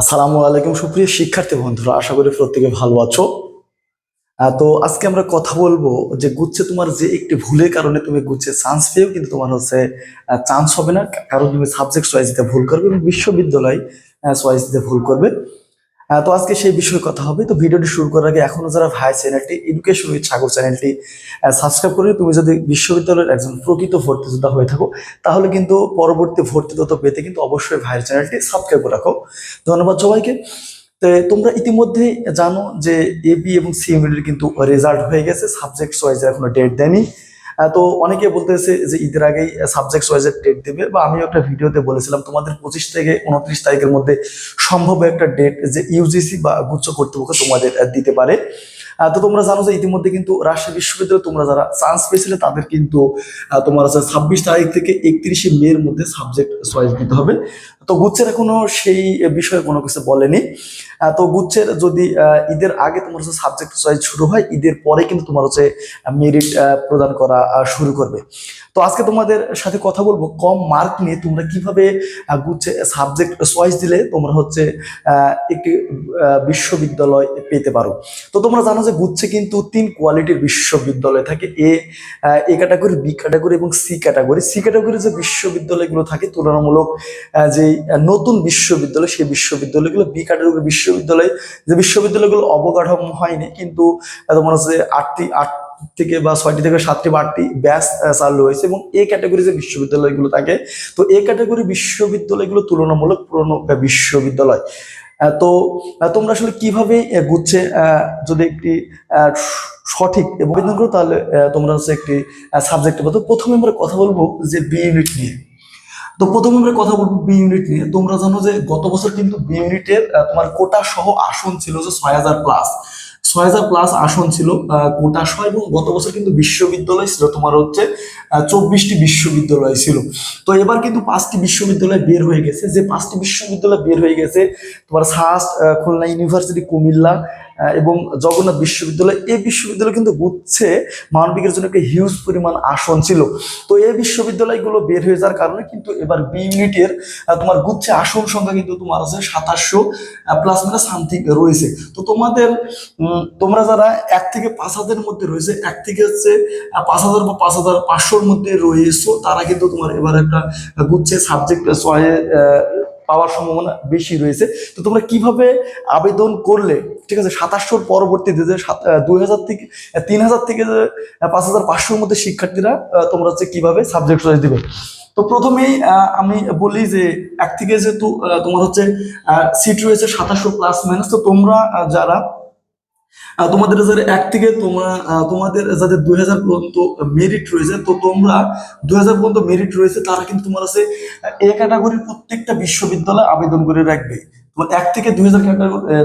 আসসালামু আলাইকুম সুপ্রিয় শিক্ষার্থী বন্ধুরা, আশা করি প্রত্যেকে ভালো আছো। তো আজকে আমরা কথা বলব যে গুচ্ছে তোমার যে একটি ভুলের কারণে তুমি গুচ্ছে চান্স পেয়েও কিন্তু তোমার হচ্ছে চান্স হবে না কারণ তুমি সাবজেক্ট চয়েস দিতে ভুল করবে এবং বিশ্ববিদ্যালয় চয়েস দিতে ভুল করবে। তো আজকে সেই বিষয়ে কথা হবে। তো ভিডিওটি শুরু করার আগে এখনও যারা ভাই চ্যানেলটি এডুকেশন উইথ সাগর চ্যানেলটি সাবস্ক্রাইব করে তুমি যদি বিশ্ববিদ্যালয়ের একজন প্রকৃত ভর্তি যোদ্ধা হয়ে থাকো, তাহলে কিন্তু পরবর্তী ভর্তি তথ্য পেতে কিন্তু অবশ্যই ভাইয়ের চ্যানেলটি সাবস্ক্রাইব করে রাখো। ধন্যবাদ সবাইকে। তোমরা ইতিমধ্যে জানো যে এবং সি ইউনিটের কিন্তু রেজাল্ট হয়ে গেছে। সাবজেক্ট ওয়াইজের এখনও ডেট দেয়নি। তো অনেকে বলতেছে যে ঈদের আগেই সাবজেক্ট ওয়াইজের ডেট দেবে, বা আমিও একটা ভিডিওতে বলেছিলাম, তোমাদের পঁচিশ থেকে উনত্রিশ তারিখের মধ্যে সম্ভব একটা ডেট যে ইউজিসি বা গুচ্ছ কর্তৃপক্ষ তোমাদের দিতে পারে। তো তোমরা জানো যে ইতিমধ্যে কিন্তু রাজশাহী বিশ্ববিদ্যালয়ে তোমরা যারা চান্স পেয়েছিলে, তাদের কিন্তু তোমার হচ্ছে ছাব্বিশ তারিখ থেকে একত্রিশে মের মধ্যে সাবজেক্ট চয়েস দিতে হবে। তো গুচ্ছের এখনও সেই বিষয়ে কোনো কিছু বলেনি। তো গুচ্ছের যদি ঈদের আগে তোমার হচ্ছে সাবজেক্ট চয়েস শুরু হয় ঈদের পরে কিন্তু তোমার হচ্ছে মেরিট প্রদান করা শুরু করবে। তো আজকে তোমাদের সাথে কথা বলব কম মার্ক নিয়ে তোমরা কীভাবে গুচ্ছে সাবজেক্ট চয়েস দিলে তোমরা হচ্ছে একটি বিশ্ববিদ্যালয় পেতে পারো। তো তোমরা জানো যে গুচ্ছে কিন্তু তিন কোয়ালিটির বিশ্ববিদ্যালয় থাকে A A category B category এবং সি ক্যাটাগরি সি ক্যাটাগরি যে বিশ্ববিদ্যালয়গুলো থাকে তুলনামূলক আহ, যে আহ, নতুন বিশ্ববিদ্যালয় সেই বিশ্ববিদ্যালয়গুলো বি ক্যাটাগরি বিশ্ববিদ্যালয় যে বিশ্ববিদ্যালয়গুলো অবকাঠামো হয়নি কিন্তু তোমার হচ্ছে আটটি আট থেকে বা ছয়টি থেকে সাতটি বা আটটি আহ, চালু হয়েছে এবং এ ক্যাটাগরি যে বিশ্ববিদ্যালয়গুলো থাকে তো এ ক্যাটাগরি বিশ্ববিদ্যালয়গুলো তুলনামূলক পুরনো বিশ্ববিদ্যালয়। তো তোমরা আসলে কীভাবে গুচ্ছে যদি একটি সঠিক এবং তাহলে তোমরা হচ্ছে একটি সাবজেক্ট পাবো প্রথমে আমরা কথা বলব যে বি ইউনিট নিয়ে। তো প্রথমে আমরা কথা বলব বি ইউনিট নিয়ে। তোমরা জানো যে গত বছর কিন্তু বি ইউনিটের তোমার কোটা সহ আসন ছিল যে ছয় হাজার প্লাস ছয় হাজার প্লাস আসন ছিল কোটা সহ এবং গত বছর কিন্তু বিশ্ববিদ্যালয় ছিল তোমার হচ্ছে চব্বিশটি বিশ্ববিদ্যালয় ছিল। তো এবার কিন্তু পাঁচটি বিশ্ববিদ্যালয় বের হয়ে গেছে। যে পাঁচটি বিশ্ববিদ্যালয় বের হয়ে গেছে, তোমার সাস্ট খুলনা ইউনিভার্সিটি, কুমিল্লা এবং জগন্নাথ বিশ্ববিদ্যালয়, এই বিশ্ববিদ্যালয় কিন্তু গুচ্ছে মানবিকের জন্য একটা হিউজ পরিমাণ আসন ছিল। তো এই বিশ্ববিদ্যালয়গুলো বের হয়ে যাওয়ার কারণে কিন্তু এবার বি ইউনিটের তোমার গুচ্ছে আসন সংখ্যা কিন্তু তোমার আছে সাতাশশো প্লাস মানে সামথিং রয়েছে। তো তোমাদের তোমরা যারা এক থেকে পাঁচ হাজারের মধ্যে রয়েছে, এক থেকে হচ্ছে পাঁচ হাজার বা পাঁচ হাজার পাঁচশো পাঁচশোর মধ্যে রয়েছে, তারা কিন্তু তোমার এবার একটা গুচ্ছে সাবজেক্ট ছয়ে পাওয়ার সম্ভাবনা বেশি রয়েছে। তো তোমরা কীভাবে আবেদন করলে, ঠিক আছে, সাতাশশোর পরবর্তীতে যে দুই হাজার থেকে তিন হাজার থেকে যে পাঁচ হাজার পাঁচশোর মধ্যে শিক্ষার্থীরা তোমরা হচ্ছে কীভাবে সাবজেক্ট চয়েস দিবে? তো প্রথমেই আমি বলি যে, এক থেকে যেহেতু তোমার হচ্ছে সিট রয়েছে সাতাশশো প্লাস মাইনাস তো তোমরা যারা তোমাদের যাদের এক থেকে তোমরা তোমাদের যাদের দুই হাজার পর্যন্ত মেরিট রয়েছে, তো তোমরা দুই হাজার পর্যন্ত মেরিট রয়েছে, তারা কিন্তু তোমার আছে এ ক্যাটাগরির প্রত্যেকটা বিশ্ববিদ্যালয়ে আবেদন করে রাখবে। তোমার এক থেকে দুই হাজার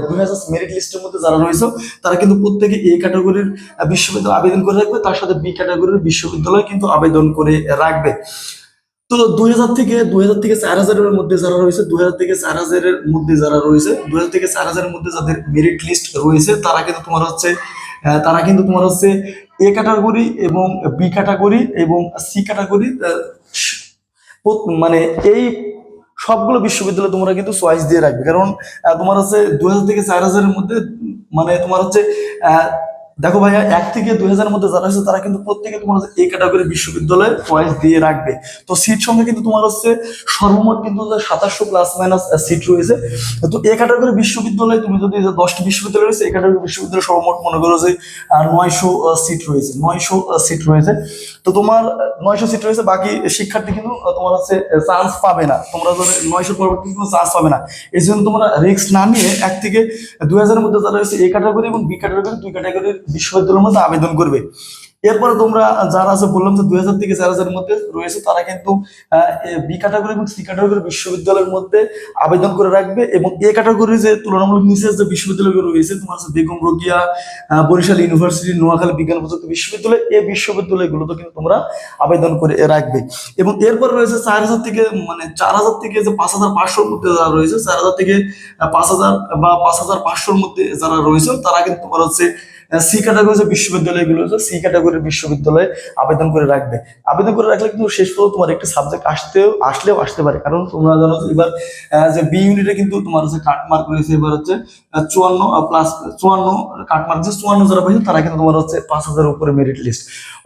দুই হাজার মেরিট লিস্টের মধ্যে যারা রয়েছে, তারা কিন্তু প্রত্যেকে এ ক্যাটাগরির বিশ্ববিদ্যালয় আবেদন করে রাখবে, তার সাথে বি ক্যাটাগরির বিশ্ববিদ্যালয় কিন্তু আবেদন করে রাখবে। তো দুই হাজার থেকে, দুই হাজার থেকে চার হাজারের মধ্যে যারা রয়েছে, দুই হাজার থেকে চার হাজারের মধ্যে যারা রয়েছে, দুই হাজার থেকে চার হাজারের মধ্যে যাদের মেরিট লিস্ট রয়েছে, তারা কিন্তু তোমার হচ্ছে তারা কিন্তু তোমার হচ্ছে এ ক্যাটাগরি এবং বি ক্যাটাগরি এবং সি ক্যাটাগরি মানে এই সবগুলো বিশ্ববিদ্যালয় তোমরা কিন্তু চয়েস দিয়ে রাখবে। কারণ তোমার হচ্ছে দুই হাজার থেকে চার হাজারের মধ্যে মানে তোমার হচ্ছে দেখো ভাইয়া, এক থেকে দুই হাজারের মধ্যে যারা আছে, তারা কিন্তু প্রত্যেকে তোমার এই ক্যাটাগরি বিশ্ববিদ্যালয়ে চয়েস দিয়ে রাখবে। তো সিট সংখ্যা কিন্তু তোমার হচ্ছে সর্বমোট কিন্তু সাতাশশো প্লাস মাইনাস সিট রয়েছে। তো এই ক্যাটাগরি বিশ্ববিদ্যালয়ে তুমি যদি দশটি বিশ্ববিদ্যালয় রয়েছে এই ক্যাটাগরি বিশ্ববিদ্যালয় সর্বমোট মনে করো যে নয়শো সিট রয়েছে। নয়শো সিট রয়েছে। তো তোমার নয়শো সিট রয়েছে, বাকি শিক্ষার্থী কিন্তু তোমার হচ্ছে চান্স পাবে না। তোমরা নয়শো পরবর্তী কিন্তু চান্স পাবে না। এই জন্য তোমরা রিস্ক না নিয়ে এক থেকে দুই হাজারের মধ্যে যারা রয়েছে এই ক্যাটাগরি এবং বি ক্যাটাগরি দুই ক্যাটাগরির বিশ্ববিদ্যালয়ের মধ্যে আবেদন করবে। এরপরে তোমরা যারা আছে, বললাম যে দুই হাজার থেকে চার হাজারের মধ্যে রয়েছে, তারা কিন্তু বি ক্যাটাগরি এবং সি ক্যাটাগরি বিশ্ববিদ্যালয়ের মধ্যে আবেদন করে রাখবে এবং এ ক্যাটাগরি যে তুলনামূলক নিচে যে বিশ্ববিদ্যালয়গুলো রয়েছে, তোমার হচ্ছে বেগম রোগিয়া বরিশাল ইউনিভার্সিটি, নোয়াখালী বিজ্ঞান প্রযুক্তি বিশ্ববিদ্যালয় এই বিশ্ববিদ্যালয়গুলোতে কিন্তু তোমরা আবেদন করে রাখবে। এবং এরপর রয়েছে চার হাজার থেকে মানে চার হাজার থেকে যে পাঁচ হাজার পাঁচশোর মধ্যে যারা রয়েছে, চার হাজার থেকে পাঁচ হাজার বা পাঁচ হাজার পাঁচশোর মধ্যে যারা রয়েছে তারা কিন্তু তোমার হচ্ছে সি ক্যাটাগরি যে বিশ্ববিদ্যালয়গুলো আছে সি ক্যাটাগরির বিশ্ববিদ্যালয়ে আবেদন করে রাখবে। আবেদন করে রাখলে কিন্তু শেষ পর্যন্ত তোমার একটা সাবজেক্ট আসতেও, আসলেও আসতে পারে। কারণ তোমরা জানো এবার যে বি ইউনিটে কিন্তু তোমার হচ্ছে কাটমার্ক রয়েছে, এবার হচ্ছে চুয়ান্ন প্লাস চুয়ান্ন কাটমার্ক যে চুয়ান্ন যারা পাইছে, তারা কিন্তু তোমার হচ্ছে পাঁচ হাজার উপরে মেরিট লিস্ট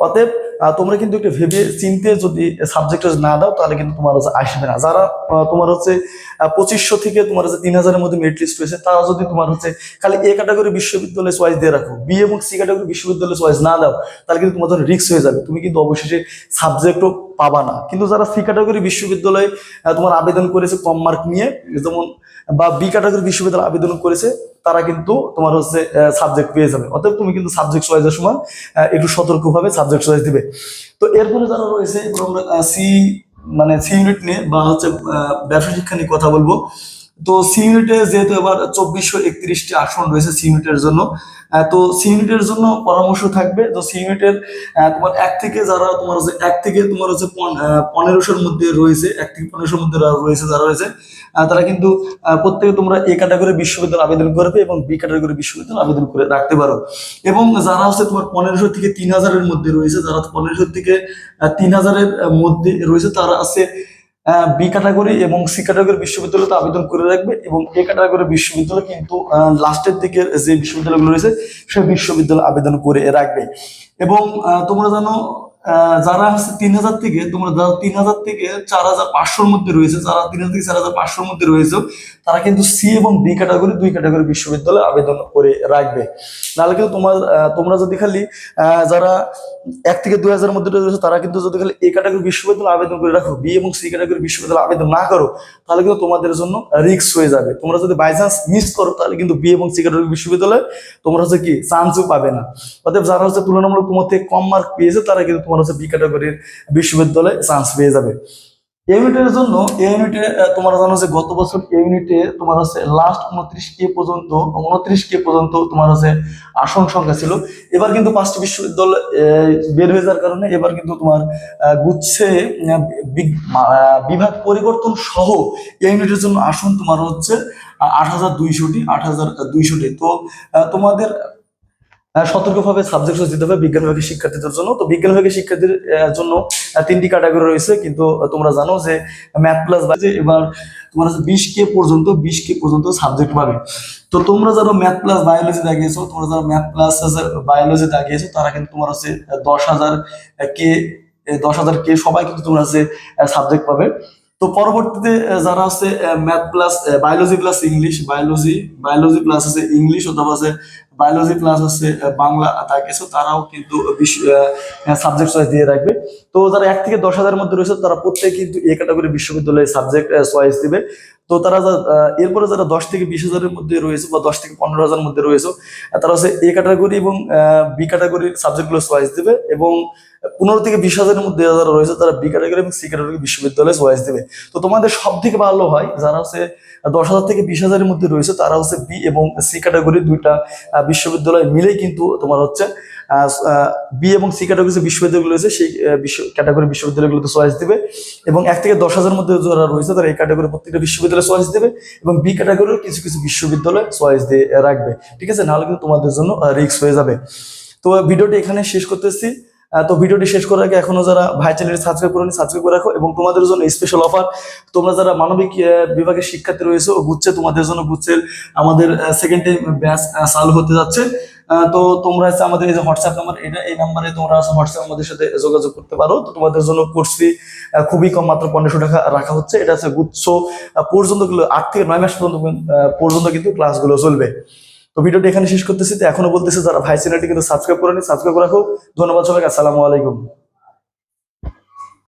অতএব তোমরা কিন্তু একটু ভেবে চিনতে যদি সাবজেক্ট না দাও, তাহলে কিন্তু তোমার হচ্ছে আসবে না। যারা তোমার হচ্ছে পঁচিশশো থেকে তোমার হচ্ছে তিন হাজারের মধ্যে মেরিট লিস্ট রয়েছে, তারা যদি তোমার হচ্ছে খালি এ ক্যাটাগরি বিশ্ববিদ্যালয়ে চয়েস দিয়ে রাখো বি এবং সি ক্যাটাগরি বিশ্ববিদ্যালয়ে চয়েস না দাও, তাহলে কিন্তু তোমার জন্য রিস্ক হয়ে যাবে। তুমি কিন্তু অবশেষে সাবজেক্টও পাবা না। কিন্তু যারা সি ক্যাটাগরি বিশ্ববিদ্যালয়ে তোমার আবেদন করেছে কম মার্ক নিয়ে, যেমন, বা বি ক্যাটাগরি বিশ্ববিদ্যালয়ে আবেদন করেছে, তারা কিন্তু তোমার হচ্ছে সাবজেক্ট পেয়ে যাবে। অতএব তুমি কিন্তু সাবজেক্ট চয়েসের সময় একটু সতর্কভাবে সাবজেক্ট চয়েস দিবে। তো এরপরে যারা রয়েছে সি মানে সি ইউনিট নিয়ে বা হচ্ছে ব্যবসা শিক্ষা নিয়ে কথা বলব। তো সি যেহেতু এবার চব্বিশশো একত্রিশটি আসন রয়েছে সি ইউনিটের জন্য তো সি ইউনিটের জন্য পরামর্শ থাকবে তো সি ইউনিটের তোমার এক থেকে যারা তোমার হচ্ছে এক থেকে তোমার হচ্ছে পনেরোশোর মধ্যে রয়েছে, এক থেকে পনেরোশোর মধ্যে রয়েছে, যারা রয়েছে তারা কিন্তু প্রত্যেকে তোমরা এ ক্যাটাগরি বিশ্ববিদ্যালয় আবেদন করবে এবং বি ক্যাটাগরি বিশ্ববিদ্যালয় আবেদন করে রাখতে পারো। এবং যারা হচ্ছে তোমার পনেরোশো থেকে তিন হাজারের মধ্যে রয়েছে, যারা পনেরোশো থেকে তিন হাজারের মধ্যে রয়েছে, তারা আছে বি ক্যাটাগরি এবং সি ক্যাটাগরি বিশ্ববিদ্যালয়তে আবেদন করে রাখবে এবং এ ক্যাটাগরি বিশ্ববিদ্যালয় কিন্তু লাস্টের দিকের যে বিশ্ববিদ্যালয়গুলো রয়েছে সেই বিশ্ববিদ্যালয় আবেদন করে রাখবে। এবং তোমরা জানো যারা হচ্ছে তিন হাজার থেকে, তোমরা তিন হাজার থেকে চার হাজার পাঁচশোর মধ্যে রয়েছে, যারা তিন হাজার থেকে চার হাজার পাঁচশোর মধ্যে রয়েছে তারা কিন্তু সি এবং বি ক্যাটাগরি দুই ক্যাটাগরি বিশ্ববিদ্যালয়ে আবেদন করে রাখবে। নাহলে কিন্তু তোমার তোমরা যদি খালি যারা এক থেকে দুই হাজারের মধ্যে রয়েছে, তারা কিন্তু যদি খালি এ ক্যাটাগরি বিশ্ববিদ্যালয়ে আবেদন করে রাখো বি এবং সি ক্যাটাগরি বিশ্ববিদ্যালয় আবেদন না করো, তাহলে কিন্তু তোমাদের জন্য রিস্ক হয়ে যাবে। তোমরা যদি বাই চান্স মিস করো, তাহলে কিন্তু বি এবং সি ক্যাটাগরি বিশ্ববিদ্যালয়ে তোমরা হচ্ছে কি চান্সও পাবে না। অতএব যারা হচ্ছে তুলনামূলক তোমার থেকে কম মার্ক পেয়েছে, তারা কিন্তু তোমার হচ্ছে বি ক্যাটাগরির বিশ্ববিদ্যালয়ে চান্স পেয়ে যাবে। ইউনিটের জন্য ইউনিটে তোমরা জানো যে গত বছর ইউনিটে তোমার হচ্ছে লাস্ট উনত্রিশ কে পর্যন্ত উনত্রিশ কে পর্যন্ত তোমার হচ্ছে আসন সংখ্যা ছিল। এবার কিন্তু পাঁচটি বিশ্ববিদ্যালয় বের হয়ে যাওয়ার কারণে এবার কিন্তু তোমার গুচ্ছে বিভাগ পরিবর্তন সহ ইউনিটের জন্য আসন তোমার হচ্ছে আট হাজার দুইশোটি, আট হাজার দুইশোটি। তো তোমাদের সতর্কভাবে সাবজেক্ট দিতে হবে বিজ্ঞান বিভাগের শিক্ষার্থীদের জন্য। তো বিজ্ঞান বিভাগের শিক্ষার্থীদের আহ, জন্য তিনটি ক্যাটাগরি রয়েছে। কিন্তু তোমরা জানো যে ম্যাথ প্লাস বাজে এবার তোমার হচ্ছে বিশ কে পর্যন্ত বিশ কে পর্যন্ত সাবজেক্ট পাবে। তো তোমরা যারা ম্যাথ প্লাস বায়োলজি দাগিয়েছো তোমরা যারা ম্যাথ প্লাস বায়োলজি দাগিয়েছো তারা কিন্তু তোমার হচ্ছে দশ হাজার কে দশ হাজার কে সবাই কিন্তু তোমরা হচ্ছে সাবজেক্ট পাবে। তো পরবর্তীতে যারা আছে math plus biology plus English biology biology plus আছে ইংলিশ অথবা আছে বায়োলজি প্লাস আহ, বাংলা দাগিয়েছো তারাও কিন্তু সাবজেক্ট চয়েস দিয়ে রাখবে। তো যারা এক থেকে দশ হাজারের মধ্যে রয়েছে তারা প্রত্যেকে কিন্তু এ ক্যাটাগরি বিশ্ববিদ্যালয়ে সাবজেক্ট চয়েস দিবে। তো তারা এরপরে যারা দশ থেকে বিশ হাজারের মধ্যে রয়েছে বা দশ থেকে পনেরো হাজারের মধ্যে রয়েছে তারা হচ্ছে এ ক্যাটাগরি এবং বি ক্যাটাগরির সাবজেক্টগুলো চয়েস দিবে এবং পনেরো থেকে বিশ হাজারের মধ্যে যারা রয়েছে, তারা বি ক্যাটাগরি এবং সি ক্যাটাগরি বিশ্ববিদ্যালয়ে চয়েস দেবে। তো তোমাদের সব থেকে ভালো হয় যারা হচ্ছে দশ হাজার থেকে বিশ হাজারের মধ্যে রয়েছে, তারা হচ্ছে বি এবং সি ক্যাটাগরি দুইটা বিশ্ববিদ্যালয় মিলেই কিন্তু তোমার হচ্ছে বি এবং সি ক্যাটাগরি যে বিশ্ববিদ্যালয়গুলো রয়েছে, সেই বিশ্ব ক্যাটাগরি বিশ্ববিদ্যালয়গুলোতে চয়েস দেবে। এবং এক থেকে দশ হাজারের মধ্যে যারা রয়েছে, তারা এই ক্যাটাগরি প্রত্যেকটা বিশ্ববিদ্যালয়ে চয়েস দেবে এবং বি ক্যাটাগরির কিছু কিছু বিশ্ববিদ্যালয় চয়েস দিয়ে রাখবে। ঠিক আছে? নাহলে কিন্তু তোমাদের জন্য রিস্ক হয়ে যাবে। তো ভিডিওটি এখানে শেষ করতেছি। তো ভিডিওটি শেষ করার আগে এখনও যারা ভাই চ্যানেলটি সাবস্ক্রাইব করেনি সাবস্ক্রাইব করে রাখো এবং তোমাদের জন্য স্পেশাল অফার তোমরা যারা মানবিক বিভাগের শিক্ষার্থী রয়েছে, গুচ্ছে, তোমাদের জন্য গুচ্ছের আমাদের সেকেন্ড টাইম ব্যাচ চালু হতে যাচ্ছে। তো তোমরা হচ্ছে আমাদের এই যে হোয়াটসঅ্যাপ নাম্বার এটা, এই নাম্বারে তোমরা হোয়াটসঅ্যাপ আমাদের সাথে যোগাযোগ করতে পারো। তো তোমাদের জন্য কোর্স ফি খুবই কম মাত্র পনেরোশো টাকা রাখা হচ্ছে। এটা হচ্ছে গুচ্ছ পর্যন্ত আট থেকে নয় মাস পর্যন্ত পর্যন্ত কিন্তু ক্লাসগুলো চলবে। তো ভিডিওটি এখানে শেষ করতেছি। তো এখনও বলতেছি যারা ভাই চ্যানেলটি কিন্তু সাবস্ক্রাইব করেনি, সাবস্ক্রাইব করে রাখো। ধন্যবাদ সবাইকে, আসসালামু আলাইকুম।